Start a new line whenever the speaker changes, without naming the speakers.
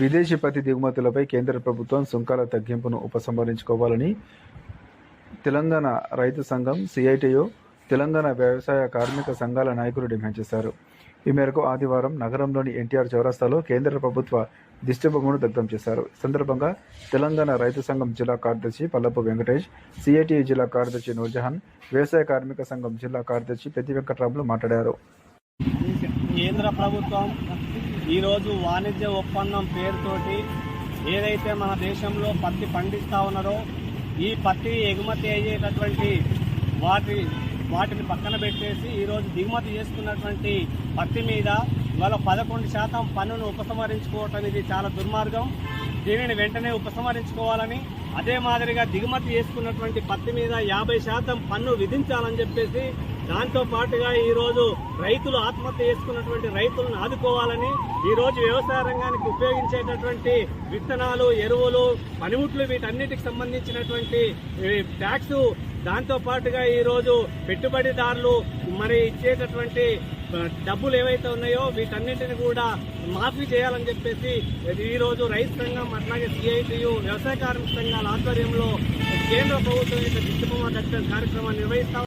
విదేశీ పత్తి దిగుమతులపై కేంద్ర ప్రభుత్వం సుంకాల తగ్గింపును ఉపసంహరించుకోవాలని తెలంగాణ రైతు సంఘం సిఐటియు తెలంగాణ వ్యవసాయ కార్మిక సంఘాల నాయకులు డిమాండ్ చేశారు. ఈ మేరకు ఆదివారం నగరంలోని ఎన్టీఆర్ చౌరస్తాలో కేంద్ర ప్రభుత్వ దిష్టిబొమ్మను దగ్ధం చేశారు. సందర్భంగా తెలంగాణ రైతు సంఘం జిల్లా కార్యదర్శి పల్లపు వెంకటేష్ సిఐటియు జిల్లా కార్యదర్శి నూర్జహాన్ వ్యవసాయ కార్మిక సంఘం జిల్లా కార్యదర్శి పెద్ది వెంకటరాములు మాట్లాడారు.
కేంద్ర ప్రభుత్వం ఈరోజు వాణిజ్య ఒప్పందం పేరుతోటి ఏదైతే మన దేశంలో పత్తి పండిస్తా ఉన్నారో ఈ పత్తి ఎగుమతి అయ్యేటటువంటి వాటి వాటిని పక్కన పెట్టేసి ఈరోజు దిగుమతి చేసుకున్నటువంటి పత్తి మీద ఇవాళ పదకొండు శాతం పన్నును ఉపసంహరించుకోవటం ఇది చాలా దుర్మార్గం. దీనిని వెంటనే ఉపసంహరించుకోవాలని అదే మాదిరిగా దిగుమతి చేసుకున్నటువంటి పత్తి మీద యాభై శాతం పన్ను విధించాలని చెప్పేసి దాంతో పాటుగా ఈరోజు రైతులు ఆత్మహత్య చేసుకున్నటువంటి రైతులను ఆదుకోవాలని ఈరోజు వ్యవసాయ రంగానికి ఉపయోగించేటటువంటి విత్తనాలు ఎరువులు పనిముట్లు వీటన్నిటికి సంబంధించినటువంటి ట్యాక్స్ దాంతో పాటుగా ఈరోజు పెట్టుబడిదారులు మరి ఇచ్చేటటువంటి డబ్బులు ఏవైతే ఉన్నాయో వీటన్నిటిని కూడా మాఫీ చేయాలని చెప్పేసి ఈరోజు రైతు సంఘం అట్లాగే సిఐటియు వ్యవసాయ కార్మిక సంఘాల ఆధ్వర్యంలో కేంద్ర ప్రభుత్వం యొక్క దిశబొమ్మ కార్యక్రమాన్ని నిర్వహిస్తాం